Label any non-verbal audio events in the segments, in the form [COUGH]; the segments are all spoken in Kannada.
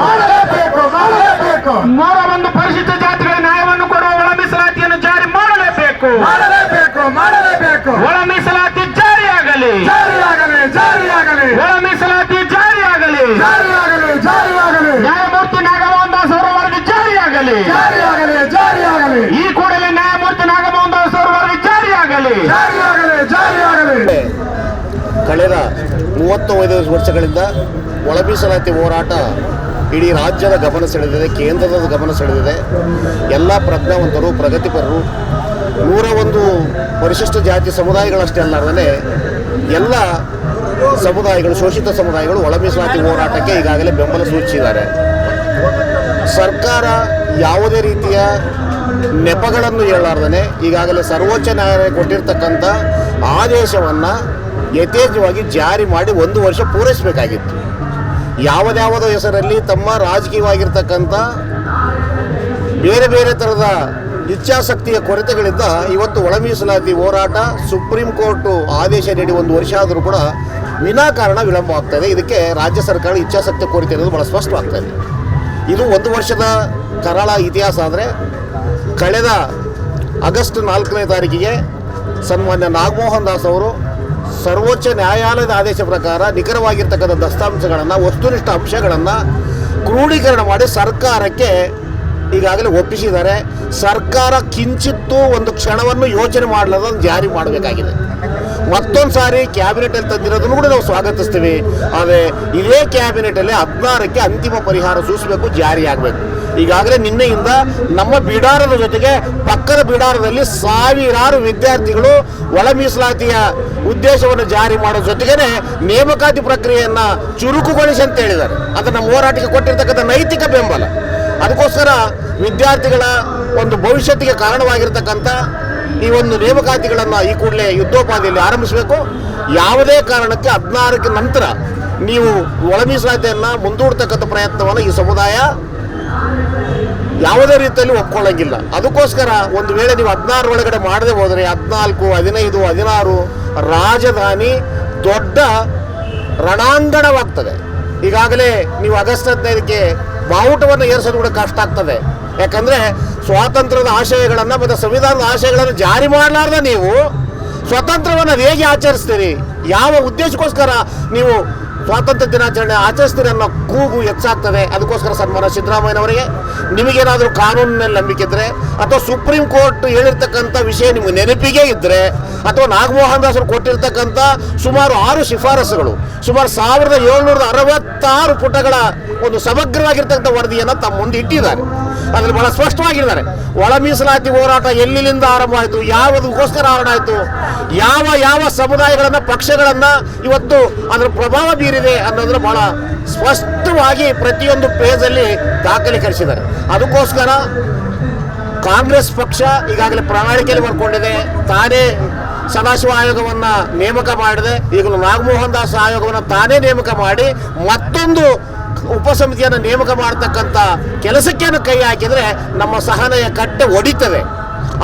ಮಾಡಲೇಬೇಕು ಮಾಡಲೇಬೇಕು ಮಾಡಲೇಬೇಕು. ನೂರ ಒಂದು ಪರಿಶಿಷ್ಟ ಜಾತಿಗಳ ನ್ಯಾಯವನ್ನು ಕೊಡುವ ಒಳ ಮೀಸಲಾತಿಯನ್ನು ಜಾರಿ ಮಾಡಲೇಬೇಕು. ಮಾಡಲೇಬೇಕು ಮಾಡಲೇಬೇಕು. ಒಳ ಮೀಸಲಾತಿ ಜಾರಿಯಾಗಲಿ. ಜಾರಿಯಾಗಲಿ ಜಾರಿಯಾಗಲಿ. ಒಳ ಮೀಸಲಾತಿ ಜಾರಿಯಾಗಲಿ. ಜಾರಿಯಾಗಲಿ ಜಾರಿಯಾಗಲಿ. ನ್ಯಾಯಮೂರ್ತಿ ನಾಗಮೋಹನ್ ದಾಸ್ ಅವರ ವರದಿ ಜಾರಿಯಾಗಲಿ. ಜಾರಿಯಾಗಲಿ ಜಾರಿಯಾಗಲಿ. ಈ ಕೂಡಲೇ ನ್ಯಾಯಮೂರ್ತಿ ನಾಗಮೋಹನ್ ದಾಸ್ ಅವರ ವರದಿ ಜಾರಿಯಾಗಲಿ. ಜಾರಿಯಾಗಲಿ ಜಾರಿಯಾಗಲಿ. ಕಳೆದ ಮೂವತ್ತೈದು ವರ್ಷಗಳಿಂದ ಒಳ ಮೀಸಲಾತಿ ಹೋರಾಟ ಇಡೀ ರಾಜ್ಯದ ಗಮನ ಸೆಳೆದಿದೆ, ಕೇಂದ್ರದ ಗಮನ ಸೆಳೆದಿದೆ. ಎಲ್ಲ ಪ್ರಜ್ಞಾವಂತರು, ಪ್ರಗತಿಪರರು, ನೂರ ಒಂದು ಪರಿಶಿಷ್ಟ ಜಾತಿ ಸಮುದಾಯಗಳಷ್ಟೇ ಅಲ್ಲಾರ್ದೇ ಎಲ್ಲ ಸಮುದಾಯಗಳು, ಶೋಷಿತ ಸಮುದಾಯಗಳು ಒಳ ಮೀಸಲಾತಿ ಹೋರಾಟಕ್ಕೆ ಈಗಾಗಲೇ ಬೆಂಬಲ ಸೂಚಿಸಿದ್ದಾರೆ. ಸರ್ಕಾರ ಯಾವುದೇ ರೀತಿಯ ನೆಪಗಳನ್ನು ಹೇಳಲಾರ್ದೇ ಈಗಾಗಲೇ ಸರ್ವೋಚ್ಚ ನ್ಯಾಯಾಲಯ ಕೊಟ್ಟಿರ್ತಕ್ಕಂಥ ಆದೇಶವನ್ನು ಯಥೇಚ್ಛವಾಗಿ ಜಾರಿ ಮಾಡಿ ಒಂದು ವರ್ಷ ಪೂರೈಸಬೇಕಾಗಿತ್ತು. ಯಾವುದ್ಯಾವುದೋ ಹೆಸರಲ್ಲಿ ತಮ್ಮ ರಾಜಕೀಯವಾಗಿರ್ತಕ್ಕಂಥ ಬೇರೆ ಬೇರೆ ಥರದ ಇಚ್ಛಾಸಕ್ತಿಯ ಕೊರತೆಗಳಿಂದ ಇವತ್ತು ಒಳ ಮೀಸಲಾತಿ ಹೋರಾಟ, ಸುಪ್ರೀಂ ಕೋರ್ಟು ಆದೇಶ ನೀಡಿ ಒಂದು ವರ್ಷ ಆದರೂ ಕೂಡ ವಿನಾಕಾರಣ ವಿಳಂಬ ಆಗ್ತಾ ಇದೆ. ಇದಕ್ಕೆ ರಾಜ್ಯ ಸರ್ಕಾರ ಇಚ್ಛಾಸಕ್ತಿ ಕೊರತೆ ಅನ್ನೋದು ಭಾಳ ಸ್ಪಷ್ಟವಾಗ್ತಾ ಇದೆ. ಇದು ಒಂದು ವರ್ಷದ ಕರಾಳ ಇತಿಹಾಸ ಆದರೆ ಕಳೆದ ಆಗಸ್ಟ್ ನಾಲ್ಕನೇ ತಾರೀಕಿಗೆ ಸನ್ಮಾನ್ಯ ನಾಗಮೋಹನ್ ದಾಸ್ ಅವರು ಸರ್ವೋಚ್ಚ ನ್ಯಾಯಾಲಯದ ಆದೇಶ ಪ್ರಕಾರ ನಿಖರವಾಗಿರ್ತಕ್ಕಂಥ ದಸ್ತಾಂಶಗಳನ್ನು ವಸ್ತುನಿಷ್ಠ ಅಂಶಗಳನ್ನು ಕ್ರೋಢೀಕರಣ ಮಾಡಿ ಸರ್ಕಾರಕ್ಕೆ ಈಗಾಗಲೇ ಒಪ್ಪಿಸಿದ್ದಾರೆ. ಸರ್ಕಾರ ಕಿಂಚಿತ್ತೂ ಒಂದು ಕ್ಷಣವನ್ನು ಯೋಚನೆ ಮಾಡಲಾರ್ದು ಜಾರಿ ಮಾಡಬೇಕಾಗಿದೆ. ಮತ್ತೊಂದು ಸಾರಿ ಕ್ಯಾಬಿನೆಟಲ್ಲಿ ತಂದಿರೋದನ್ನು ಕೂಡ ನಾವು ಸ್ವಾಗತಿಸ್ತೀವಿ. ಆದರೆ ಇದೇ ಕ್ಯಾಬಿನೆಟಲ್ಲಿ ಹದಿನಾರಕ್ಕೆ ಅಂತಿಮ ಪರಿಹಾರ ಸೂಚಿಸಬೇಕು ಜಾರಿ ಆಗಬೇಕು. ಈಗಾಗಲೇ ನಿನ್ನೆಯಿಂದ ನಮ್ಮ ಬಿಡಾರದ ಜೊತೆಗೆ ಪಕ್ಕದ ಬಿಡಾರದಲ್ಲಿ ಸಾವಿರಾರು ವಿದ್ಯಾರ್ಥಿಗಳು ಒಳ ಮೀಸಲಾತಿಯ ಉದ್ದೇಶವನ್ನು ಜಾರಿ ಮಾಡೋ ಜೊತೆಗೇನೆ ನೇಮಕಾತಿ ಪ್ರಕ್ರಿಯೆಯನ್ನು ಚುರುಕುಗೊಳಿಸಿ ಅಂತ ಹೇಳಿದ್ದಾರೆ. ಅದು ನಮ್ಮ ಹೋರಾಟಕ್ಕೆ ಕೊಟ್ಟಿರ್ತಕ್ಕಂಥ ನೈತಿಕ ಬೆಂಬಲ. ಅದಕ್ಕೋಸ್ಕರ ವಿದ್ಯಾರ್ಥಿಗಳ ಒಂದು ಭವಿಷ್ಯತ್ತಿಗೆ ಕಾರಣವಾಗಿರ್ತಕ್ಕಂಥ ಈ ಒಂದು ನೇಮಕಾತಿಗಳನ್ನು ಈ ಕೂಡಲೇ ಯುದ್ಧೋಪಾದಿಯಲ್ಲಿ ಆರಂಭಿಸಬೇಕು. ಯಾವುದೇ ಕಾರಣಕ್ಕೆ ಹದಿನಾರಕ್ಕೆ ನಂತರ ನೀವು ಒಳ ಮೀಸಲಾತಿಯನ್ನು ಮುಂದೂಡ್ತಕ್ಕಂಥ ಪ್ರಯತ್ನವನ್ನು ಈ ಸಮುದಾಯ ಯಾವುದೇ ರೀತಿಯಲ್ಲಿ ಒಪ್ಕೊಳ್ಳಂಗಿಲ್ಲ. ಅದಕ್ಕೋಸ್ಕರ ಒಂದು ವೇಳೆ ನೀವು ಹದಿನಾರು ಒಳಗಡೆ ಮಾಡದೆ ಹೋದರೆ ಹದಿನಾಲ್ಕು, ಹದಿನೈದು, ಹದಿನಾರು ರಾಜಧಾನಿ ದೊಡ್ಡ ರಣಾಂಗಣವಾಗ್ತದೆ. ಈಗಾಗಲೇ ನೀವು ಆಗಸ್ಟ್ ಹದಿನೈದಕ್ಕೆ ಬಾವುಟವನ್ನು ಏರಿಸೋದು ಕೂಡ ಕಷ್ಟ ಆಗ್ತದೆ. ಯಾಕಂದ್ರೆ ಸ್ವಾತಂತ್ರ್ಯದ ಆಶಯಗಳನ್ನು ಮತ್ತು ಸಂವಿಧಾನದ ಆಶಯಗಳನ್ನು ಜಾರಿ ಮಾಡಲಾರ್ದ ನೀವು? ಸ್ವಾತಂತ್ರ್ಯವನ್ನು ಹೇಗೆ ಆಚರಿಸ್ತೀರಿ? ಯಾವ ಉದ್ದೇಶಕ್ಕೋಸ್ಕರ ನೀವು ಸ್ವಾತಂತ್ರ್ಯ ದಿನಾಚರಣೆ ಆಚರಿಸ್ತೀರಿ ಅನ್ನೋ ಕೂಗು ಹೆಚ್ಚಾಗ್ತದೆ. ಅದಕ್ಕೋಸ್ಕರ ಸನ್ಮಾನ ಸಿದ್ದರಾಮಯ್ಯನವರಿಗೆ ನಿಮಗೇನಾದರೂ ಕಾನೂನಿನಲ್ಲಿ ನಂಬಿಕೆ ಇದ್ದರೆ ಅಥವಾ ಸುಪ್ರೀಂ ಕೋರ್ಟ್ ಹೇಳಿರ್ತಕ್ಕಂಥ ವಿಷಯ ನಿಮಗೆ ನೆನಪಿಗೆ ಇದ್ದರೆ ಅಥವಾ ನಾಗಮೋಹನ್ ದಾಸರು ಕೊಟ್ಟಿರ್ತಕ್ಕಂಥ ಸುಮಾರು ಆರು ಶಿಫಾರಸುಗಳು, ಸುಮಾರು ಸಾವಿರದ ಏಳ್ನೂರದ ಅರವತ್ತಾರು ಪುಟಗಳ ಒಂದು ಸಮಗ್ರವಾಗಿರ್ತಕ್ಕಂಥ ವರದಿಯನ್ನು ತಮ್ಮ ಮುಂದೆ ಇಟ್ಟಿದ್ದಾರೆ. ಅದ್ರಲ್ಲಿ ಬಹಳ ಸ್ಪಷ್ಟವಾಗಿದ್ದಾರೆ. ಒಳ ಮೀಸಲಾತಿ ಹೋರಾಟ ಎಲ್ಲಿಂದ ಆರಂಭ ಆಯಿತು? ಯಾವುದಕ್ಕೋಸ್ಕರ ಆರಂಭ ಆಯಿತು? ಯಾವ ಯಾವ ಸಮುದಾಯಗಳನ್ನ, ಪಕ್ಷಗಳನ್ನ ಇವತ್ತು ಅದರ ಪ್ರಭಾವ ಬೀರಿದೆ ಅನ್ನೋದ್ರ ಬಹಳ ಸ್ಪಷ್ಟವಾಗಿ ಪ್ರತಿಯೊಂದು ಪೇಜಲ್ಲಿ ದಾಖಲೀಕರಿಸಿದ್ದಾರೆ. ಅದಕ್ಕೋಸ್ಕರ ಕಾಂಗ್ರೆಸ್ ಪಕ್ಷ ಈಗಾಗಲೇ ಪ್ರಣಾಳಿಕೆಯಲ್ಲಿ ಬರ್ಕೊಂಡಿದೆ. ತಾನೇ ಸದಾಶಿವ ಆಯೋಗವನ್ನು ನೇಮಕ ಮಾಡಿದೆ. ಈಗಲೂ ನಾಗಮೋಹನ್ ದಾಸ್ ಆಯೋಗವನ್ನು ತಾನೇ ನೇಮಕ ಮಾಡಿ ಮತ್ತೊಂದು ಉಪಸಮಿತಿಯನ್ನು ನೇಮಕ ಮಾಡ್ತಕ್ಕಂಥ ಕೆಲಸಕ್ಕೇನು ಕೈ ಹಾಕಿದರೆ ನಮ್ಮ ಸಹನೆಯ ಕಟ್ಟೆ ಒಡಿತವೆ.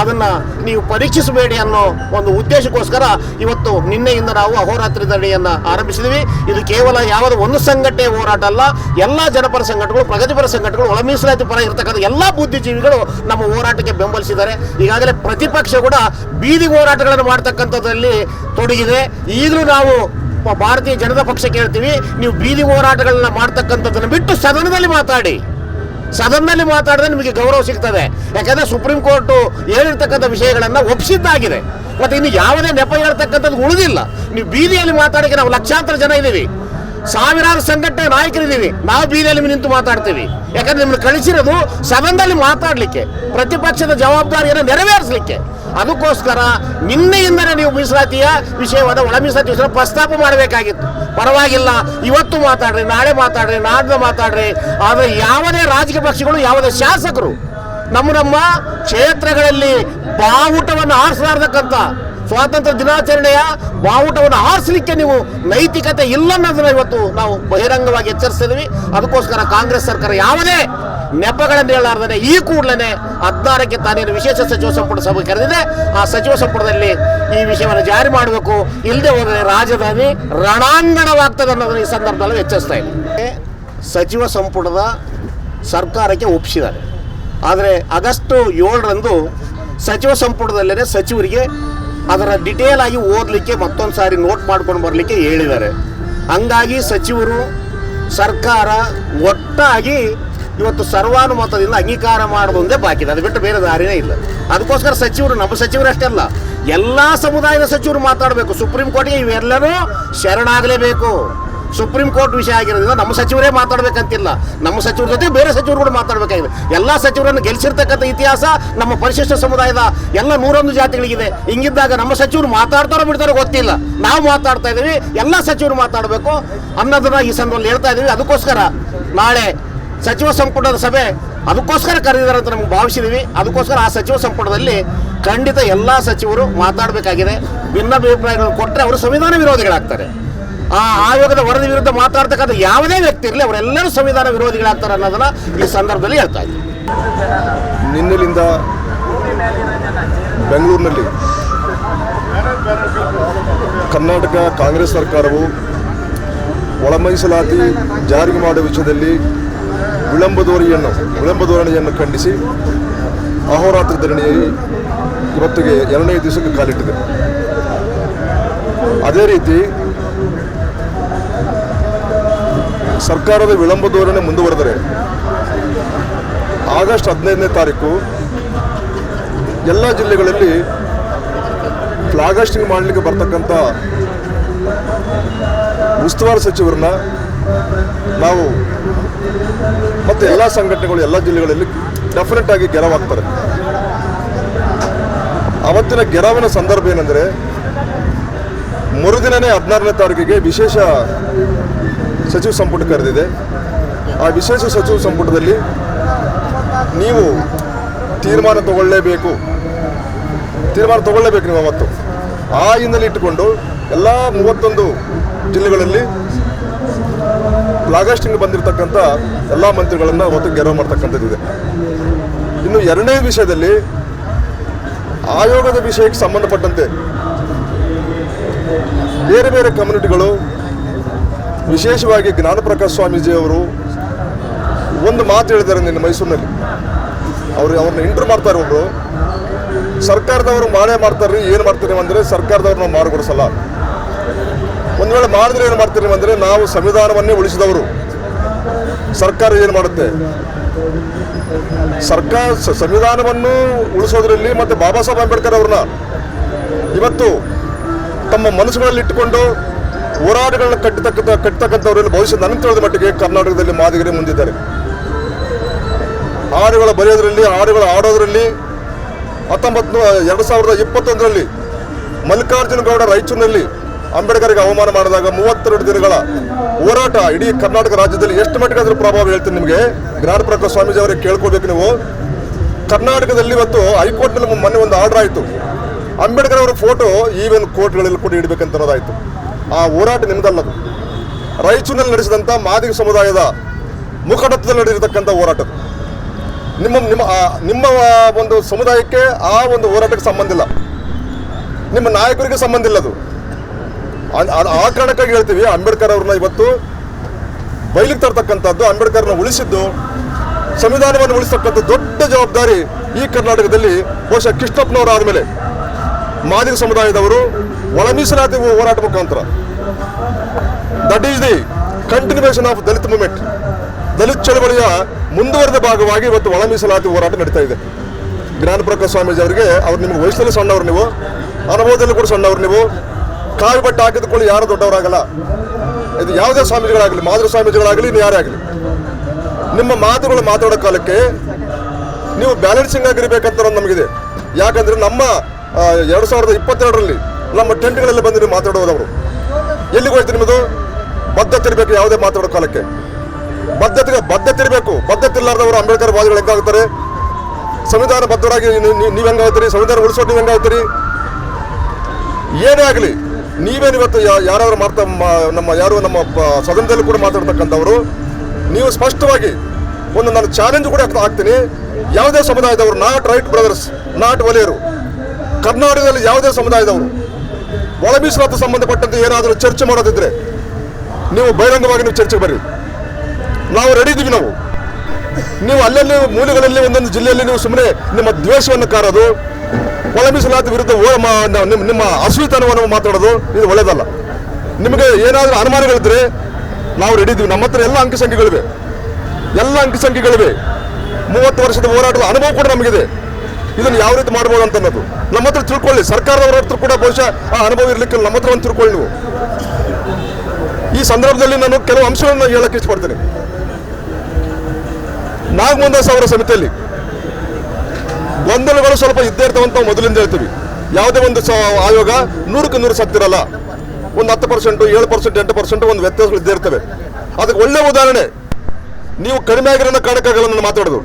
ಅದನ್ನು ನೀವು ಪರೀಕ್ಷಿಸಬೇಡಿ ಅನ್ನೋ ಒಂದು ಉದ್ದೇಶಕ್ಕೋಸ್ಕರ ಇವತ್ತು ನಿನ್ನೆಯಿಂದ ನಾವು ಅಹೋರಾತ್ರಿ ಧರಣಿಯನ್ನು ಆರಂಭಿಸಿದ್ವಿ. ಇದು ಕೇವಲ ಯಾವುದೋ ಒಂದು ಸಂಘಟನೆ ಹೋರಾಟ ಅಲ್ಲ, ಎಲ್ಲ ಜನಪರ ಸಂಘಟನೆಗಳು, ಪ್ರಗತಿಪರ ಸಂಘಟನೆಗಳು ಒಳ ಮೀಸಲಾತಿ ಪರ ಇರತಕ್ಕಂಥ ಎಲ್ಲ ಬುದ್ಧಿಜೀವಿಗಳು ನಮ್ಮ ಹೋರಾಟಕ್ಕೆ ಬೆಂಬಲಿಸಿದ್ದಾರೆ. ಈಗಾಗಲೇ ಪ್ರತಿಪಕ್ಷ ಕೂಡ ಬೀದಿ ಹೋರಾಟಗಳನ್ನು ಮಾಡ್ತಕ್ಕಂಥದ್ರಲ್ಲಿ ತೊಡಗಿದೆ. ಈಗಲೂ ನಾವು ಭಾರತೀಯ ಜನತಾ ಪಕ್ಷ ಕೇಳ್ತೀವಿ ನೀವು ಬೀದಿ ಹೋರಾಟಗಳನ್ನ ಮಾಡ್ತಕ್ಕಂಥದ್ದನ್ನು ಬಿಟ್ಟು ಸದನದಲ್ಲಿ ಮಾತಾಡಿ. ಸದನದಲ್ಲಿ ಮಾತಾಡಿದ್ರೆ ನಿಮಗೆ ಗೌರವ ಸಿಗ್ತದೆ. ಯಾಕಂದ್ರೆ ಸುಪ್ರೀಂ ಕೋರ್ಟ್ ಹೇಳಿರ್ತಕ್ಕಂಥ ವಿಷಯಗಳನ್ನು ಒಪ್ಪಿಸಿದ್ದಾಗಿದೆ ಮತ್ತೆ ಇನ್ನು ಯಾವುದೇ ನೆಪ ಹೇಳ್ತಕ್ಕಂಥದ್ದು ಉಳಿದಿಲ್ಲ. ನೀವು ಬೀದಿಯಲ್ಲಿ ಮಾತಾಡಕ್ಕೆ ನಾವು ಲಕ್ಷಾಂತರ ಜನ ಇದ್ದೀವಿ. ಸಾವಿರಾರು ಸಂಘಟನೆ ನಾಯಕರಿದ್ದೀವಿ. ನಾವು ಬೀದಿಯಲ್ಲಿ ನಿಂತು ಮಾತಾಡ್ತೀವಿ. ಯಾಕಂದ್ರೆ ನಿಮ್ಮನ್ನು ಕಳಿಸಿರೋದು ಸದನದಲ್ಲಿ ಮಾತಾಡಲಿಕ್ಕೆ, ಪ್ರತಿಪಕ್ಷದ ಜವಾಬ್ದಾರಿಯನ್ನು ನೆರವೇರಿಸಲಿಕ್ಕೆ. ಅದಕ್ಕೋಸ್ಕರ ನಿನ್ನೆಯಿಂದಲೇ ನೀವು ಮೀಸಲಾತಿಯ ವಿಷಯವಾದ ಒಳ ಮೀಸಲಾತಿ ವಿಷಯ ಪ್ರಸ್ತಾಪ ಮಾಡಬೇಕಾಗಿತ್ತು. ಪರವಾಗಿಲ್ಲ, ಇವತ್ತು ಮಾತಾಡ್ರಿ, ನಾಳೆ ಮಾತಾಡ್ರಿ, ನಾಡ್ದು ಮಾತಾಡ್ರಿ. ಆದರೆ ಯಾವುದೇ ರಾಜಕೀಯ ಪಕ್ಷಗಳು, ಯಾವುದೇ ಶಾಸಕರು ನಮ್ಮ ನಮ್ಮ ಕ್ಷೇತ್ರಗಳಲ್ಲಿ ಬಾವುಟವನ್ನು ಆರಿಸಲಾರ್ದಕ್ಕಂಥ ಸ್ವಾತಂತ್ರ್ಯ ದಿನಾಚರಣೆಯ ಬಾವುಟವನ್ನು ಆರಿಸಲಿಕ್ಕೆ ನೀವು ನೈತಿಕತೆ ಇಲ್ಲ ಅನ್ನೋದನ್ನ ಇವತ್ತು ನಾವು ಬಹಿರಂಗವಾಗಿ ಎಚ್ಚರಿಸ್ತಿದ್ದೀವಿ. ಅದಕ್ಕೋಸ್ಕರ ಕಾಂಗ್ರೆಸ್ ಸರ್ಕಾರ ಯಾವುದೇ ನೆಪಗಳನ್ನು ಹೇಳಲಾರ್ದೇ ಈ ಕೂಡಲೇ ಹದಿನಾರಕ್ಕೆ ತಾನೇನು ವಿಶೇಷ ಸಚಿವ ಸಂಪುಟ ಸಭೆ ಕರೆದಿದೆ. ಆ ಸಚಿವ ಸಂಪುಟದಲ್ಲಿ ಈ ವಿಷಯವನ್ನು ಜಾರಿ ಮಾಡಬೇಕು. ಇಲ್ಲದೆ ಹೋದರೆ ರಾಜಧಾನಿ ರಣಾಂಗಣವಾಗ್ತದೆ ಅನ್ನೋದನ್ನ ಈ ಸಂದರ್ಭದಲ್ಲಿ ಎಚ್ಚರಿಸ್ತಾ ಇದೆ ಸಚಿವ ಸಂಪುಟದ ಸರ್ಕಾರಕ್ಕೆ ಒಪ್ಪಿಸಿದ್ದಾರೆ. ಆದರೆ ಆಗಸ್ಟ್ ಏಳರಂದು ಸಚಿವ ಸಂಪುಟದಲ್ಲೇ ಸಚಿವರಿಗೆ ಅದರ ಡಿಟೇಲ್ ಆಗಿ ಓದಲಿಕ್ಕೆ ಮತ್ತೊಂದು ಸಾರಿ ನೋಟ್ ಮಾಡ್ಕೊಂಡು ಬರಲಿಕ್ಕೆ ಹೇಳಿದ್ದಾರೆ. ಹಂಗಾಗಿ ಸಚಿವರು ಸರ್ಕಾರ ಒಟ್ಟಾಗಿ ಇವತ್ತು ಸರ್ವಾನುಮತದಿಂದ ಅಂಗೀಕಾರ ಮಾಡೋದೊಂದೇ ಬಾಕಿ ಅದು ಬಿಟ್ಟು ಬೇರೆ ದಾರಿನೇ ಇಲ್ಲ. ಅದಕ್ಕೋಸ್ಕರ ಸಚಿವರು, ನಮ್ಮ ಸಚಿವರಷ್ಟೇ ಅಲ್ಲ, ಎಲ್ಲ ಸಮುದಾಯದ ಸಚಿವರು ಮಾತಾಡಬೇಕು. ಸುಪ್ರೀಂ ಕೋರ್ಟ್ಗೆ ಇವೆಲ್ಲರೂ ಶರಣಾಗಲೇಬೇಕು. ಸುಪ್ರೀಂ ಕೋರ್ಟ್ ವಿಷಯ ಆಗಿರೋದ್ರಿಂದ ನಮ್ಮ ಸಚಿವರೇ ಮಾತಾಡ್ಬೇಕಂತಿಲ್ಲ. ನಮ್ಮ ಸಚಿವರ ಜೊತೆ ಬೇರೆ ಸಚಿವರು ಕೂಡ ಮಾತಾಡಬೇಕಾಗಿದೆ. ಎಲ್ಲ ಸಚಿವರನ್ನು ಗೆಲ್ಲಿಸಿರ್ತಕ್ಕಂಥ ಇತಿಹಾಸ ನಮ್ಮ ಪರಿಶಿಷ್ಟ ಸಮುದಾಯದ ಎಲ್ಲ ನೂರೊಂದು ಜಾತಿಗಳಿಗಿದೆ. ಹಿಂಗಿದ್ದಾಗ ನಮ್ಮ ಸಚಿವರು ಮಾತಾಡ್ತಾರೋ ಬಿಡ್ತಾರೋ ಗೊತ್ತಿಲ್ಲ. ನಾವು ಮಾತಾಡ್ತಾ ಇದ್ದೀವಿ, ಎಲ್ಲ ಸಚಿವರು ಮಾತಾಡಬೇಕು. ಅನ್ನೋದನ್ನ ಈ ಸಂದರ್ಭದಲ್ಲಿ ಹೇಳ್ತಾ ಇದ್ದೀವಿ. ಅದಕ್ಕೋಸ್ಕರ ನಾಳೆ ಸಚಿವ ಸಂಪುಟದ ಸಭೆ, ಅದಕ್ಕೋಸ್ಕರ ಕರೆದಿದ್ದಾರೆ ಅಂತ ನಮ್ಗೆ ಭಾವಿಸಿದೀವಿ ಅದಕ್ಕೋಸ್ಕರ ಆ ಸಚಿವ ಸಂಪುಟದಲ್ಲಿ ಖಂಡಿತ ಎಲ್ಲ ಸಚಿವರು ಮಾತಾಡಬೇಕಾಗಿದೆ. ಭಿನ್ನಾಭಿಪ್ರಾಯಗಳನ್ನು ಕೊಟ್ಟರೆ ಅವರು ಸಂವಿಧಾನ ವಿರೋಧಿಗಳಾಗ್ತಾರೆ. ಆ ಆಯೋಗದ ವರದಿ ವಿರುದ್ಧ ಮಾತಾಡ್ತಕ್ಕಂಥ ಯಾವುದೇ ವ್ಯಕ್ತಿ ಇರಲಿ, ಅವರೆಲ್ಲರೂ ಸಂವಿಧಾನ ವಿರೋಧಿಗಳಾಗ್ತಾರೆ ಅನ್ನೋದನ್ನ ಈ ಸಂದರ್ಭದಲ್ಲಿ ಹೇಳ್ತಾ ಇದ್ದೀನಿ ನಿನ್ನೆಲಿಂದ ಬೆಂಗಳೂರಿನಲ್ಲಿ ಕರ್ನಾಟಕ ಕಾಂಗ್ರೆಸ್ ಸರ್ಕಾರವು ಒಳ ಮೀಸಲಾತಿ ಜಾರಿಗೆ ಮಾಡುವ ವಿಷಯದಲ್ಲಿ ವಿಳಂಬ ಧೋರಣೆಯನ್ನು ವಿಳಂಬ ಧೋರಣೆಯನ್ನು ಖಂಡಿಸಿ ಅಹೋರಾತ್ರಿ ಧರಣಿಯಲ್ಲಿ ಇವತ್ತಿಗೆ ಎರಡನೇ ದಿವಸಕ್ಕೆ ಕಾಲಿಟ್ಟಿದೆ. ಅದೇ ರೀತಿ ಸರ್ಕಾರದ ವಿಳಂಬ ಧೋರಣೆ ಮುಂದುವರೆದರೆ ಆಗಸ್ಟ್ ಹದಿನೈದನೇ ತಾರೀಕು ಎಲ್ಲ ಜಿಲ್ಲೆಗಳಲ್ಲಿ ಫ್ಲಾಗಾಸ್ಟಿಂಗ್ ಮಾಡಲಿಕ್ಕೆ ಬರ್ತಕ್ಕಂಥ ಉಸ್ತುವಾರಿ ಸಚಿವರನ್ನ ನಾವು ಮತ್ತು ಎಲ್ಲ ಸಂಘಟನೆಗಳು ಎಲ್ಲ ಜಿಲ್ಲೆಗಳಲ್ಲಿ ಡೆಫಿನೆಟ್ ಆಗಿ ಗೆರವಾಗ್ತಾರೆ. ಅವತ್ತಿನ ಗೆರವಿನ ಸಂದರ್ಭ ಏನಂದರೆ, ಮರುದಿನನೇ ಹದಿನಾರನೇ ತಾರೀಕಿಗೆ ವಿಶೇಷ ಸಚಿವ ಸಂಪುಟ ಕರೆದಿದೆ. ಆ ವಿಶೇಷ ಸಚಿವ ಸಂಪುಟದಲ್ಲಿ ನೀವು ತೀರ್ಮಾನ ತಗೊಳ್ಳೇಬೇಕು. ತೀರ್ಮಾನ ತಗೊಳ್ಳೇಬೇಕು ನೀವು ಅವತ್ತು. ಆ ಹಿನ್ನೆಲೆ ಇಟ್ಟುಕೊಂಡು ಎಲ್ಲ ಮೂವತ್ತೊಂದು ಜಿಲ್ಲೆಗಳಲ್ಲಿ ಲಾಗಸ್ಟಿಂಗ್ ಬಂದಿರತಕ್ಕಂಥ ಎಲ್ಲ ಮಂತ್ರಿಗಳನ್ನು ಅವತ್ತು ಗೆರವು ಮಾಡ್ತಕ್ಕಂಥದ್ದಿದೆ ಇನ್ನು ಎರಡನೇ ವಿಷಯದಲ್ಲಿ ಆಯೋಗದ ವಿಷಯಕ್ಕೆ ಸಂಬಂಧಪಟ್ಟಂತೆ ಬೇರೆ ಬೇರೆ ಕಮ್ಯುನಿಟಿಗಳು ವಿಶೇಷವಾಗಿ ಜ್ಞಾನಪ್ರಕಾಶ್ ಸ್ವಾಮೀಜಿ ಅವರು ಒಂದು ಮಾತು ಹೇಳಿದ್ದಾರೆ ನಿನ್ನೆ ಮೈಸೂರಿನಲ್ಲಿ. ಅವರು ಅವ್ರನ್ನ ಇಂಟರ್ ಮಾಡ್ತಾರೆ ಒಬ್ರು. ಸರ್ಕಾರದವರು ಮಾಡೇ ಮಾಡ್ತಾರೆ ಏನು ಮಾಡ್ತೀರಿ ಅಂದರೆ ಸರ್ಕಾರದವ್ರು ನಾವು ಮಾಡಿಕೊಡಿಸಲ್ಲ ಒಂದು ವೇಳೆ ಮಾಡಿದ್ರೆ ಏನು ಮಾಡ್ತೀರಿ ಅಂದರೆ ನಾವು ಸಂವಿಧಾನವನ್ನೇ ಉಳಿಸಿದವರು. ಸರ್ಕಾರ ಏನು ಮಾಡುತ್ತೆ? ಸರ್ಕಾರ ಸಂವಿಧಾನವನ್ನು ಉಳಿಸೋದ್ರಲ್ಲಿ ಮತ್ತು ಬಾಬಾ ಸಾಹೇಬ್ ಅಂಬೇಡ್ಕರ್ ಅವ್ರನ್ನ ಇವತ್ತು ತಮ್ಮ ಮನಸ್ಸುಗಳಲ್ಲಿ ಇಟ್ಟುಕೊಂಡು ಹೋರಾಟಗಳನ್ನ ಕಟ್ಟತಕ್ಕಂಥ ಕಟ್ಟತಕ್ಕಂಥವರಲ್ಲಿ ಭವಿಷ್ಯ ನನಗೆ ತಿಳಿದ ಮಟ್ಟಿಗೆ ಕರ್ನಾಟಕದಲ್ಲಿ ಮಾದಿಗರೇ ಮುಂದಿದ್ದಾರೆ. ಹಾಡುಗಳ ಬರೆಯೋದ್ರಲ್ಲಿ, ಹಾಡುಗಳ ಆಡೋದ್ರಲ್ಲಿ ಹತ್ತೊಂಬತ್ತು, ಎರಡು ಸಾವಿರದ ಇಪ್ಪತ್ತೊಂದರಲ್ಲಿ ಮಲ್ಲಿಕಾರ್ಜುನ ಗೌಡ ರಾಯಚೂರಿನಲ್ಲಿ ಅಂಬೇಡ್ಕರ್ಗೆ ಅವಮಾನ ಮಾಡಿದಾಗ ಮೂವತ್ತೆರಡು ದಿನಗಳ ಹೋರಾಟ ಇಡೀ ಕರ್ನಾಟಕ ರಾಜ್ಯದಲ್ಲಿ ಎಷ್ಟು ಮಟ್ಟಿಗೆ ಅದರ ಪ್ರಭಾವ ಹೇಳ್ತೀನಿ ನಿಮಗೆ? ಜ್ಞಾನಪ್ರಕಾಶ್ ಸ್ವಾಮೀಜಿ ಅವರಿಗೆ ಕೇಳ್ಕೊಬೇಕು ನೀವು. ಕರ್ನಾಟಕದಲ್ಲಿ ಇವತ್ತು ಹೈಕೋರ್ಟ್ನಲ್ಲಿ ಮೊನ್ನೆ ಒಂದು ಆರ್ಡರ್ ಆಯಿತು. ಅಂಬೇಡ್ಕರ್ ಅವರ ಫೋಟೋ ಈವನ್ ಕೋರ್ಟ್ಗಳಲ್ಲಿ ಕೂಡ ಇಡಬೇಕಂತ ಅನ್ನೋದಾಯಿತು ಆ ಹೋರಾಟ ನಿಮ್ಮದಲ್ಲ ರಾಯಚೂರಿನಲ್ಲಿ ನಡೆಸಿದಂಥ ಮಾದಿಗ ಸಮುದಾಯದ ಮುಖಡತ್ವದಲ್ಲಿ ನಡೆದಿರತಕ್ಕಂಥ ಹೋರಾಟ ನಿಮ್ಮ ನಿಮ್ಮ ನಿಮ್ಮ ಒಂದು ಸಮುದಾಯಕ್ಕೆ ಆ ಒಂದು ಹೋರಾಟಕ್ಕೆ ಸಂಬಂಧ ಇಲ್ಲ. ನಿಮ್ಮ ನಾಯಕರಿಗೆ ಸಂಬಂಧ ಇಲ್ಲ ಅದು. ಆ ಕಾರಣಕ್ಕಾಗಿ ಹೇಳ್ತೀವಿ, ಅಂಬೇಡ್ಕರ್ ಅವ್ರನ್ನ ಇವತ್ತು ಬಯಲಿಗೆ ತರ್ತಕ್ಕಂಥದ್ದು, ಅಂಬೇಡ್ಕರ್ನ ಉಳಿಸಿದ್ದು, ಸಂವಿಧಾನವನ್ನು ಉಳಿಸತಕ್ಕಂಥ ದೊಡ್ಡ ಜವಾಬ್ದಾರಿ ಈ ಕರ್ನಾಟಕದಲ್ಲಿ ಬಹುಶಃ ಕೃಷ್ಣಪ್ಪನವರು ಆದಮೇಲೆ ಮಾದಿಗ ಸಮುದಾಯದವರು ಒಳ ಮೀಸಲಾತಿ ಹೋರಾಟ ಮುಖಾಂತರ. That is the continuation of Dalit movement ದಲಿತ ಚಳವಳಿಯ ಮುಂದುವರೆದ ಭಾಗವಾಗಿ ಇವತ್ತು ಒಳ ಮೀಸಲಾತಿ ಹೋರಾಟ ನಡೀತಾ ಇದೆ. ಜ್ಞಾನಪ್ರಕ ಸ್ವಾಮೀಜಿ ಅವರಿಗೆ, ಅವ್ರು ನಿಮ್ಗೆ ವಯಸ್ಸಲ್ಲಿ ಸಣ್ಣವ್ರು ನೀವು ಅನುಭವದಲ್ಲಿ ಕೂಡ ಸಣ್ಣವ್ರು ನೀವು ಕಾವಿ ಬಟ್ಟೆ ಹಾಕಿದ್ಕೊಳ್ಳಿ ಯಾರು ದೊಡ್ಡವರಾಗಲ್ಲ. ಇದು ಯಾವುದೇ ಸ್ವಾಮೀಜಿಗಳಾಗಲಿ, ಮಾದರಿ ಸ್ವಾಮೀಜಿಗಳಾಗಲಿ, ಇನ್ನು ಯಾರೇ ಆಗಲಿ. ನಿಮ್ಮ ಮಾತುಗಳು ಮಾತಾಡೋ ಕಾಲಕ್ಕೆ ನೀವು ಬ್ಯಾಲೆನ್ಸಿಂಗ್ ಆಗಿರಬೇಕಂತ ನಮಗಿದೆ. ಯಾಕಂದರೆ ನಮ್ಮ ಎರಡು ಸಾವಿರದ ಇಪ್ಪತ್ತೆರಡರಲ್ಲಿ ನಮ್ಮ ಟೆಂಟ್ಗಳಲ್ಲಿ ಬಂದು ನೀವು ಮಾತಾಡೋದವರು ಎಲ್ಲಿಗೆ ಹೋಯ್ತು ನಿಮ್ಮದು? ಬದ್ಧತೆ ಇರಬೇಕು ಯಾವುದೇ ಮಾತಾಡೋ ಕಾಲಕ್ಕೆ. ಬದ್ಧತೆಗೆ ಬದ್ಧತೆ ಇರಬೇಕು. ಬದ್ಧತೆ ಇಲ್ಲಾರ್ದವರು ಅಂಬೇಡ್ಕರ್ ವಾದಿಗಳು ಹೆಂಗಾಗ್ತಾರೆ ಸಂವಿಧಾನ ಬದ್ಧರಾಗಿ ನೀವು ಹೆಂಗಾಗ್ತೀರಿ ಸಂವಿಧಾನ ಉಳಿಸೋದು ನೀವು ಹೆಂಗಾಗ್ತೀರಿ ಏನೇ ಆಗಲಿ, ನೀವೇನು ಇವತ್ತು ಯಾ- ಯಾರಾದ್ರು ಮಾಡ್ತಾ ನಮ್ಮ ಯಾರು ನಮ್ಮ ಸದನದಲ್ಲಿ ಕೂಡ ಮಾತಾಡ್ತಕ್ಕಂಥವ್ರು, ನೀವು ಸ್ಪಷ್ಟವಾಗಿ ಒಂದು ನಾನು ಚಾಲೆಂಜ್ ಕೂಡ ಹಾಕ್ತಾ- ಹಾಕ್ತೀನಿ. ಯಾವುದೇ ಸಮುದಾಯದವರು ನಾಟ್ ರೈಟ್ ಬ್ರದರ್ಸ್ ನಾಟ್ ವಲಿಯರು ಕರ್ನಾಟಕದಲ್ಲಿ ಯಾವುದೇ ಸಮುದಾಯದವರು ಒಳ ಸಂಬಂಧಪಟ್ಟಂತೆ ಏನಾದರೂ ಚರ್ಚೆ ಮಾಡೋದಿದ್ರೆ ನೀವು ಬಹಿರಂಗವಾಗಿ ನೀವು ಚರ್ಚೆಗೆ ಬರ್ರಿ. ನಾವು ರೆಡಿ ಇದ್ದೀವಿ ನಾವು. ನೀವು ಅಲ್ಲಲ್ಲಿ ಮೂಲೆಗಳಲ್ಲಿ ಒಂದೊಂದು ಜಿಲ್ಲೆಯಲ್ಲಿ ನೀವು ಸುಮ್ಮನೆ ನಿಮ್ಮ ದ್ವೇಷವನ್ನು ಕಾರೋದು ಒಳ ವಿರುದ್ಧ ನಿಮ್ಮ ನಿಮ್ಮ ಅಸೂಯಿತನವನ್ನು ಮಾತಾಡೋದು, ಇದು ಒಳ್ಳೇದಲ್ಲ. ನಿಮಗೆ ಏನಾದರೂ ಅನುಮಾನಗಳಿದ್ರೆ ನಾವು ರೆಡಿ ಇದ್ದೀವಿ ನಮ್ಮ ಹತ್ರ ಎಲ್ಲ ಅಂಕಿಸಂಖ್ಯೆಗಳಿವೆ ಎಲ್ಲ ಅಂಕಿಸಂಖ್ಯೆಗಳಿವೆ ಮೂವತ್ತು ವರ್ಷದ ಹೋರಾಟದ ಅನುಭವ ಕೂಡ ನಮಗಿದೆ. ಇದನ್ನು ಯಾವ ರೀತಿ ಮಾಡ್ಬೋದು ಅಂತ ಅನ್ನೋದು ನಮ್ಮ ಹತ್ರ ತಿಳ್ಕೊಳ್ಳಿ. ಸರ್ಕಾರದವರ ಹತ್ರ ಕೂಡ ಬಹುಶಃ ಆ ಅನುಭವ ಇರ್ಲಿಕ್ಕೆ ನಮ್ಮ ಹತ್ರ ಒಂದು ತಿಳ್ಕೊಳ್ಳಿ ನೀವು. ಈ ಸಂದರ್ಭದಲ್ಲಿ ನಾನು ಕೆಲವು ಅಂಶಗಳನ್ನು ಹೇಳಕ್ಕೆ ಇಷ್ಟಪಡ್ತೇನೆ. ನಾಗಮೋಹನ್ ಅವರ ಸಮಿತಿಯಲ್ಲಿ ಗೊಂದಲಗಳು ಸ್ವಲ್ಪ ಇದ್ದೇ ಇರ್ತಾವಂತ ಮೊದಲಿಂದ ಹೇಳ್ತೀವಿ. ಯಾವುದೇ ಒಂದು ಆಯೋಗ ನೂರಕ್ಕೆ ನೂರು ಸತ್ತಿರಲ್ಲ. ಒಂದು ಹತ್ತು ಪರ್ಸೆಂಟ್, ಏಳು ಪರ್ಸೆಂಟ್, ಎಂಟು ಪರ್ಸೆಂಟ್ ಒಂದು ವ್ಯತ್ಯಾಸಗಳು ಇದ್ದೇ ಇರ್ತವೆ. ಅದಕ್ಕೆ ಒಳ್ಳೆ ಉದಾಹರಣೆ. ನೀವು ಕಡಿಮೆ ಆಗಿರೋ ಕಾರಣಕ್ಕಾಗಲ್ಲ ನಾನು ಮಾತಾಡೋದು.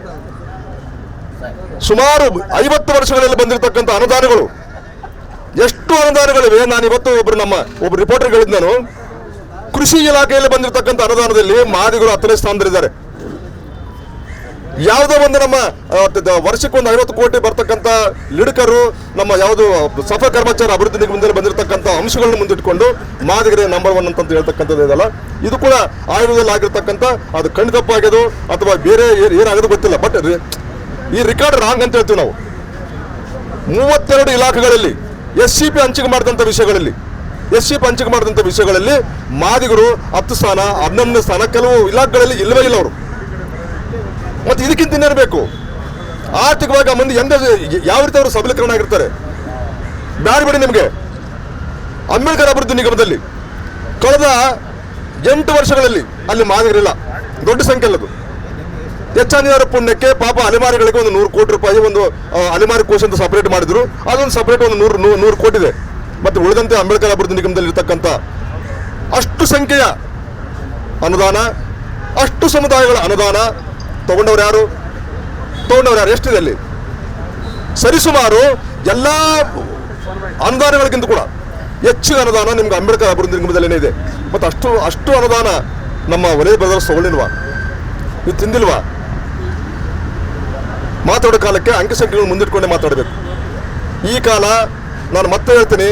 ಸುಮಾರು ಐವತ್ತು ವರ್ಷಗಳಲ್ಲಿ ಬಂದಿರತಕ್ಕಂಥ ಅನುದಾನಗಳು. ಎಷ್ಟು ಅನುದಾನಗಳಿವೆ? ನಾನು ಇವತ್ತು ಒಬ್ರು ನಮ್ಮ ಒಬ್ಬ ರಿಪೋರ್ಟರ್ ಹೇಳಿದ್ ನಾನು ಕೃಷಿ ಇಲಾಖೆಯಲ್ಲಿ ಬಂದಿರತಕ್ಕಂಥ ಅನುದಾನದಲ್ಲಿ ಮಾದಿಗಳು ಹತ್ತನೇ ಸ್ಥಾನದಲ್ಲಿದ್ದಾರೆ. ಯಾವುದೋ ಒಂದು ನಮ್ಮ ಆ, ತ- ತ- ವರ್ಷಕ್ಕೆ ಒಂದು ಐವತ್ತು ಕೋಟಿ ಬರ್ತಕ್ಕಂಥ ಲಿಡಕರು ನಮ್ಮ ಯಾವುದು ಸಫ ಕರ್ಮಚಾರ ಅಭಿವೃದ್ಧಿ ನಿಗಮದಲ್ಲಿ ಬಂದಿರತಕ್ಕಂಥ ಅಂಶಗಳನ್ನು ಮುಂದಿಟ್ಕೊಂಡು ಮಾದಿಗರೇ ನಂಬರ್ ಒನ್ ಅಂತ ಹೇಳ್ತಕ್ಕಂಥದ್ದು ಇದಲ್ಲ ಇದು ಕೂಡ ಆಯೋಗದಲ್ಲಿ ಆಗಿರ್ತಕ್ಕಂಥ ಅದು ಕಣ್ಣು ತಪ್ಪಾಗ್ಯದು ಅಥವಾ ಬೇರೆ ಏನ್- ಏನಾಗೋದು ಗೊತ್ತಿಲ್ಲ. ಬಟ್ ಈ ರೆಕಾರ್ಡ್ ರಾಂಗ್ ಅಂತ ಹೇಳ್ತೀವಿ ನಾವು. ಮೂವತ್ತೆರಡು ಇಲಾಖೆಗಳಲ್ಲಿ ಎಸ್ ಸಿ ಪಿ ಹಂಚಿಕೆ ಮಾಡಿದಂಥ ವಿಷಯಗಳಲ್ಲಿ ಎಸ್ ಸಿ ಪಿ ಹಂಚಿಕೆ ಮಾಡಿದಂಥ ವಿಷಯಗಳಲ್ಲಿ ಮಾದಿಗರು ಹತ್ತು ಸ್ಥಾನ ಹನ್ನೊಂದನೇ ಸ್ಥಾನ ಕೆಲವು ಇಲಾಖೆಗಳಲ್ಲಿ ಇಲ್ಲವೇ ಇಲ್ಲ ಅವರು. ಮತ್ತು ಇದಕ್ಕಿಂತ ಇನ್ನೇನು ಆರ್ಥಿಕವಾಗಿ ಆ ಮಂದಿ ಎಂದ ಯಾವ ರೀತಿ ಅವರು ಸಬಲೀಕರಣ ಆಗಿರ್ತಾರೆ? ಬ್ಯಾಡ ಬಿಡಿ ನಿಮಗೆ. ಅಂಬೇಡ್ಕರ್ ಅಭಿವೃದ್ಧಿ ನಿಗಮದಲ್ಲಿ ಕಳೆದ ಎಂಟು ವರ್ಷಗಳಲ್ಲಿ ಅಲ್ಲಿ ಮಾದಿಗರಿಲ್ಲ. ದೊಡ್ಡ ಸಂಖ್ಯೆ ಅಲ್ಲದು. ಹೆಚ್ಚಾನಿಯವರ ಪುಣ್ಯಕ್ಕೆ ಪಾಪ ಅಲೆಮಾರಿಗಳಿಗೆ ಒಂದು ನೂರು ಕೋಟಿ ರೂಪಾಯಿ ಒಂದು ಅಲೆಮಾರಿ ಕೋಶ ಅಂತ ಸಪರೇಟ್ ಮಾಡಿದ್ರು. ಅದೊಂದು ಸಪರೇಟ್ ಒಂದು ನೂರು ನೂರು ಕೋಟಿ ಇದೆ. ಮತ್ತು ಉಳಿದಂತೆ ಅಂಬೇಡ್ಕರ್ ಅಭಿವೃದ್ಧಿ ನಿಗಮದಲ್ಲಿ ಇರತಕ್ಕಂಥ ಅಷ್ಟು ಸಂಖ್ಯೆಯ ಅನುದಾನ, ಅಷ್ಟು ಸಮುದಾಯಗಳ ಅನುದಾನ ತಗೊಂಡವ್ರು ಯಾರು? ತಗೊಂಡವ್ರು ಯಾರು? ಎಷ್ಟಿದೆ ಅಲ್ಲಿ? ಸರಿಸುಮಾರು ಎಲ್ಲ ಅನುದಾನಗಳಿಗಿಂತ ಕೂಡ ಹೆಚ್ಚಿನ ಅನುದಾನ ನಿಮ್ಗೆ ಅಂಬೇಡ್ಕರ್ ಅಭಿವೃದ್ಧಿ ನಿಗಮದಲ್ಲೇನೆ ಇದೆ. ಮತ್ತು ಅಷ್ಟು ಅಷ್ಟು ಅನುದಾನ ನಮ್ಮ ವಲಯ ಬ್ರದರ್ಸ್ ತಗೊಳ್ಳಿಲ್ವಾ? ನೀವು ತಿಂದಿಲ್ವಾ? ಮಾತಾಡೋ ಕಾಲಕ್ಕೆ ಅಂಕಸಂಖ್ಯೆಗಳು ಮುಂದಿಟ್ಕೊಂಡೇ ಮಾತಾಡಬೇಕು. ಈ ಕಾಲ ನಾನು ಮತ್ತೆ ಹೇಳ್ತೀನಿ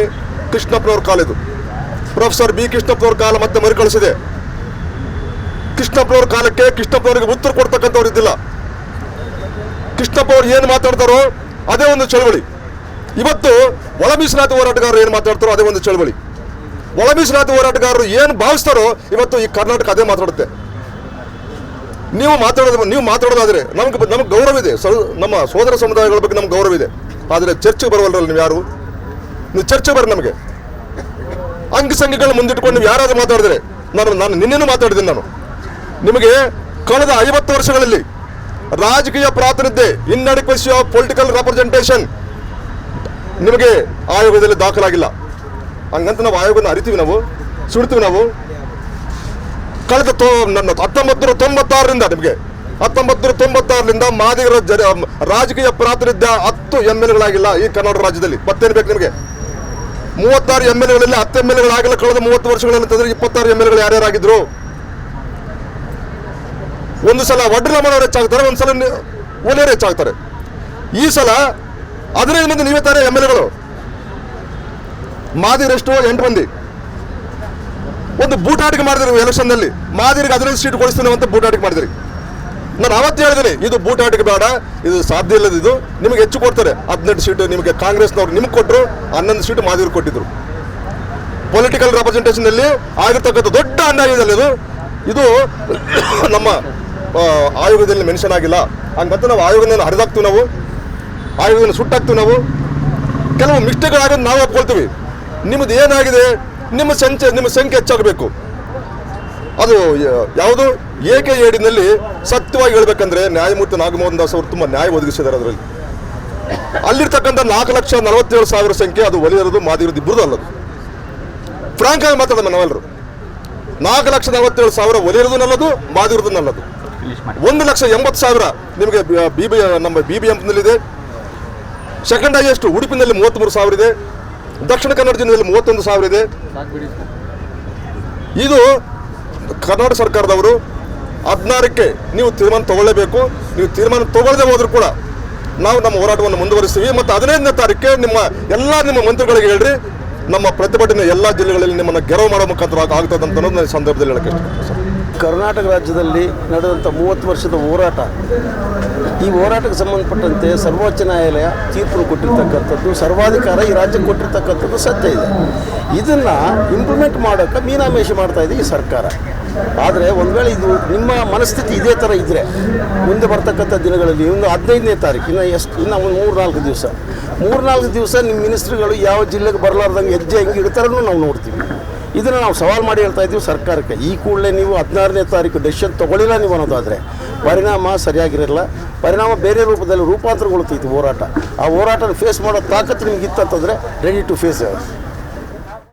ಕೃಷ್ಣಪ್ಪನವ್ರ ಕಾಲ ಇದು. ಪ್ರೊಫೆಸರ್ ಬಿ ಕೃಷ್ಣಪ್ಪನವ್ರ ಕಾಲ ಮತ್ತೆ ಮರುಕಳಿಸಿದೆ. ಕೃಷ್ಣಪ್ಪನವ್ರ ಕಾಲಕ್ಕೆ ಕೃಷ್ಣಪ್ಪನವರಿಗೆ ಉತ್ತರ ಕೊಡ್ತಕ್ಕಂಥವ್ರು ಇದ್ದಿಲ್ಲ. ಕೃಷ್ಣಪ್ಪ ಏನು ಮಾತಾಡ್ತಾರೋ ಅದೇ ಒಂದು ಚಳವಳಿ. ಇವತ್ತು ಒಳ ಮೀಸಲಾತಿ ಹೋರಾಟಗಾರರು ಏನು ಮಾತಾಡ್ತಾರೋ ಅದೇ ಒಂದು ಚಳವಳಿ. ಒಳ ಮೀಸಲಾತಿ ಹೋರಾಟಗಾರರು ಏನು ಭಾವಿಸ್ತಾರೋ ಇವತ್ತು ಈ ಕರ್ನಾಟಕ ಅದೇ ಮಾತಾಡುತ್ತೆ. ನೀವು ಮಾತಾಡೋದು ನೀವು ಮಾತಾಡೋದಾದ್ರೆ ನಮ್ಗೆ ನಮ್ಗೆ ಗೌರವ ಇದೆ. ನಮ್ಮ ಸೋದರ ಸಮುದಾಯಗಳ ಬಗ್ಗೆ ನಮ್ಗೆ ಗೌರವ ಇದೆ. ಆದರೆ ಚರ್ಚೆಗೆ ಬರವಲ್ರಲ್ಲ ನೀವು ಯಾರು? ನೀವು ಚರ್ಚೆ ಬರ್ರಿ ನಮಗೆ. ಅಂಗಸಂಗಿಗಳನ್ನ ಮುಂದಿಟ್ಕೊಂಡು ನೀವು ಯಾರಾದ್ರೂ ಮಾತಾಡಿದ್ರೆ ನಾನು ನಾನು ನಿನ್ನೆನೂ ಮಾತಾಡಿದ್ದೀನಿ ನಾನು. ನಿಮಗೆ ಕಳೆದ ಐವತ್ತು ವರ್ಷಗಳಲ್ಲಿ ರಾಜಕೀಯ ಪ್ರಾತಿನಿಧ್ಯ ಇನ್ಅಡಿಕ್ವಸಿ ಆಫ್ ಪೊಲಿಟಿಕಲ್ ರೆಪ್ರೆಸೆಂಟೇಷನ್ ನಿಮಗೆ ಆಯೋಗದಲ್ಲಿ ದಾಖಲಾಗಿಲ್ಲ. ಹಂಗಂತ ನಾವು ಆಯೋಗನ ಅರಿತೀವಿ ನಾವು ಸುಡ್ತೀವಿ ನಾವು. ಕಳೆದ ತೋ ಹತ್ತೊಂಬತ್ತು ನೂರ ತೊಂಬತ್ತಾರರಿಂದ ನಿಮಗೆ. ಹತ್ತೊಂಬತ್ತು ನೂರ ತೊಂಬತ್ತಾರರಿಂದ ಮಾದಿಗರ ಜನ ರಾಜಕೀಯ ಪ್ರಾತಿನಿಧ್ಯ ಹತ್ತು ಎಂ ಎಲ್ ಎಗಳಾಗಿಲ್ಲ ಈ ಕರ್ನಾಟಕ ರಾಜ್ಯದಲ್ಲಿ. ಮತ್ತೇನು ಬೇಕು ನಿಮಗೆ? ಮೂವತ್ತಾರು ಎಂ ಎಲ್ ಎಗಳಲ್ಲಿ ಹತ್ತು ಎಂ ಎಲ್ ಎಗಳಾಗಿಲ್ಲ ಕಳೆದ ಮೂವತ್ತು ವರ್ಷಗಳಲ್ಲಿ ಅಂತಂದ್ರೆ ಇಪ್ಪತ್ತಾರು ಎಂ ಎಲ್ ಎಗಳು ಯಾರ್ಯಾರಾಗಿದ್ರು? ಒಂದು ಸಲ ವಡ್ರಮನವರು ಹೆಚ್ಚಾಗ್ತಾರೆ ಒಂದು ಸಲ ಒಲೆಯರು ಹೆಚ್ಚಾಗ್ತಾರೆ. ಈ ಸಲ ಹದಿನೈದು ಮಂದಿ ನೀವೇ ತಾರೆ ಎಂ ಎಲ್ ಎಗಳು ಮಾದಿಗರೆಷ್ಟು ಎಂಟು ಮಂದಿ. ಒಂದು ಬೂಟಾಟಿಕೆ ಮಾಡಿದ್ರಿ ಎಲೆಕ್ಷನ್ನಲ್ಲಿ? ಮಾದಿರಿಗೆ ಹದಿನೈದು ಸೀಟ್ ಕೊಡಿಸ್ತೀನಿ ಅಂತ ಬೂಟಾಟಿಕೆ ಮಾಡಿದ್ರಿ. ನಾನು ಅವತ್ತು ಹೇಳಿದ್ದೀನಿ, ಇದು ಬೂಟಾಟಿಕೆ ಬೇಡ, ಇದು ಸಾಧ್ಯ ಇಲ್ಲದ ಇದು, ನಿಮಗೆ ಹೆಚ್ಚು ಕೊಡ್ತಾರೆ. ಹದಿನೆಂಟು ಸೀಟ್ ನಿಮಗೆ ಕಾಂಗ್ರೆಸ್ನವ್ರು ನಿಮ್ಗೆ ಕೊಟ್ಟರು ಹನ್ನೊಂದು ಸೀಟ್ ಮಾದಿರು ಕೊಟ್ಟಿದ್ರು. ಪೊಲಿಟಿಕಲ್ ರೆಪ್ರೆಸೆಂಟೇಷನ್ ಅಲ್ಲಿ ಆಗಿರ್ತಕ್ಕಂಥ ದೊಡ್ಡ ಅನ್ಯಾಯ ಇದೆ, ಇದು [COUGHS] ನಮ್ಮ ಆಯೋಗದಲ್ಲಿ ಮೆನ್ಷನ್ ಆಗಿಲ್ಲ. ಹಂಗಂತ ನಾವು ಆಯೋಗದ ಹರಿದಾಕ್ತೀವಿ ನಾವು. ಆಯೋಗದ ಸುಟ್ಟಾಕ್ತೀವಿ ನಾವು. ಕೆಲವು ಮಿಸ್ಟೇಕ್ಗಳಾಗೋದು ನಾವು ಒಪ್ಕೊಳ್ತೀವಿ. ನಿಮ್ಮದು ಏನಾಗಿದೆ? ನಿಮ್ಮ ಸಂಖ್ಯೆ ನಿಮ್ಮ ಸಂಖ್ಯೆ ಹೆಚ್ಚಾಗಬೇಕು. ಅದು ಯಾವುದು ಏಕೆ ಏಡಿನಲ್ಲಿ ಸತ್ಯವಾಗಿ ಹೇಳ್ಬೇಕಂದ್ರೆ ನ್ಯಾಯಮೂರ್ತಿ ನಾಗಮೋಹನ್ ದಾಸ್ ಅವರು ತುಂಬ ನ್ಯಾಯ ಒದಗಿಸಿದ್ದಾರೆ ಅದರಲ್ಲಿ. ಅಲ್ಲಿರ್ತಕ್ಕಂಥ ನಾಲ್ಕು ಲಕ್ಷ ನಲವತ್ತೇಳು ಸಾವಿರ ಸಂಖ್ಯೆ ಅದು ಒಲಿಯರದು ಮಾದಿರೋದು ಇಬ್ಬರದು ಅಲ್ಲದು. ಫ್ರಾಂಕ್ ಆಗಿ ಮಾತಾಡೋಣ ನಾವೆಲ್ಲರೂ ನಾಲ್ಕು ಲಕ್ಷ ನಲವತ್ತೇಳು ಸಾವಿರ ಒಲಿಯರದು ನಲ್ಲದು ಮಾದಿರದು ನಲ್ಲದು. ಒಂದು ಲಕ್ಷ ಎಂಬತ್ತು ಸಾವಿರ ನಿಮಗೆ ಬಿ ಬಿ ನಮ್ಮ ಬಿ ಬಿ ಎಂಪ್ನಲ್ಲಿದೆ ಸೆಕೆಂಡ್ ಹೈಯೆಸ್ಟ್ ಉಡುಪಿನಲ್ಲಿ ಮೂವತ್ತ್ಮೂರು ಸಾವಿರ ಇದೆ. ದಕ್ಷಿಣ ಕನ್ನಡ ಜಿಲ್ಲೆಯಲ್ಲಿ ಮೂವತ್ತೊಂದು ಸಾವಿರ ಇದೆ. ಇದು ಕರ್ನಾಟಕ ಸರ್ಕಾರದವರು ಹದಿನಾರಕ್ಕೆ ನೀವು ತೀರ್ಮಾನ ತಗೊಳ್ಳೇಬೇಕು. ನೀವು ತೀರ್ಮಾನ ತಗೊಳ್ಳದೆ ಹೋದ್ರೂ ಕೂಡ ನಾವು ನಮ್ಮ ಹೋರಾಟವನ್ನು ಮುಂದುವರಿಸ್ತೀವಿ. ಮತ್ತು ಹದಿನೈದನೇ ತಾರೀಕೆ ನಿಮ್ಮ ಎಲ್ಲ ನಿಮ್ಮ ಮಂತ್ರಿಗಳಿಗೆ ಹೇಳ್ರಿ. ನಮ್ಮ ಪ್ರತಿಭಟನೆ ಎಲ್ಲ ಜಿಲ್ಲೆಗಳಲ್ಲಿ ನಿಮ್ಮನ್ನು ಗೆರವು ಮಾಡೋ ಮುಖಾಂತರ ಆಗ್ತದಂತ ಸಂದರ್ಭದಲ್ಲಿ ಹೇಳಕ್ಕೆ ಕರ್ನಾಟಕ ರಾಜ್ಯದಲ್ಲಿ ನಡೆದಂಥ ಮೂವತ್ತು ವರ್ಷದ ಹೋರಾಟ, ಈ ಹೋರಾಟಕ್ಕೆ ಸಂಬಂಧಪಟ್ಟಂತೆ ಸರ್ವೋಚ್ಚ ನ್ಯಾಯಾಲಯ ತೀರ್ಪು ಕೊಟ್ಟಿರ್ತಕ್ಕಂಥದ್ದು, ಸರ್ವಾಧಿಕಾರ ಈ ರಾಜ್ಯಕ್ಕೆ ಕೊಟ್ಟಿರ್ತಕ್ಕಂಥದ್ದು ಸತ್ಯ ಇದೆ. ಇದನ್ನು ಇಂಪ್ಲಿಮೆಂಟ್ ಮಾಡೋಕ್ಕೆ ಮೀನಾಮೇಷ ಮಾಡ್ತಾ ಇದೆ ಈ ಸರ್ಕಾರ. ಆದರೆ ಒಂದು ವೇಳೆ ಇದು ನಿಮ್ಮ ಮನಸ್ಥಿತಿ ಇದೇ ಥರ ಇದ್ದರೆ ಮುಂದೆ ಬರ್ತಕ್ಕಂಥ ದಿನಗಳಲ್ಲಿ ಒಂದು ಹದಿನೈದನೇ ತಾರೀಕು, ಇನ್ನು ಎಷ್ಟು, ಇನ್ನು ಒಂದು ಮೂರು ನಾಲ್ಕು ದಿವಸ. ಮೂರು ನಾಲ್ಕು ದಿವಸ ನಿಮ್ಮ ಮಿನಿಸ್ಟ್ರುಗಳು ಯಾವ ಜಿಲ್ಲೆಗೆ ಬರಲಾರ್ದಂಗೆ ಹೆಜ್ಜೆ ಹೆಂಗೆ ಇಡ್ತಾರೂ ನಾವು ನೋಡ್ತೀವಿ. ಇದನ್ನು ನಾವು ಸವಾಲು ಮಾಡಿ ಹೇಳ್ತಾ ಇದ್ದೀವಿ ಸರ್ಕಾರಕ್ಕೆ. ಈ ಕೂಡಲೇ ನೀವು ಹದಿನಾರನೇ ತಾರೀಕು ಡೆಸಿಷನ್ ತೊಗೊಳ್ಳಿಲ್ಲ ನೀವು ಅನ್ನೋದಾದರೆ, ಪರಿಣಾಮ ಸರಿಯಾಗಿರಲ್ಲ. ಪರಿಣಾಮ ಬೇರೆ ರೂಪದಲ್ಲಿ ರೂಪಾಂತರಗೊಳ್ತೈತಿ ಹೋರಾಟ. ಆ ಹೋರಾಟನ ಫೇಸ್ ಮಾಡೋ ತಾಕತ್ತು ನಿಮಗಿತ್ತಂತಂದರೆ ರೆಡಿ ಟು ಫೇಸ್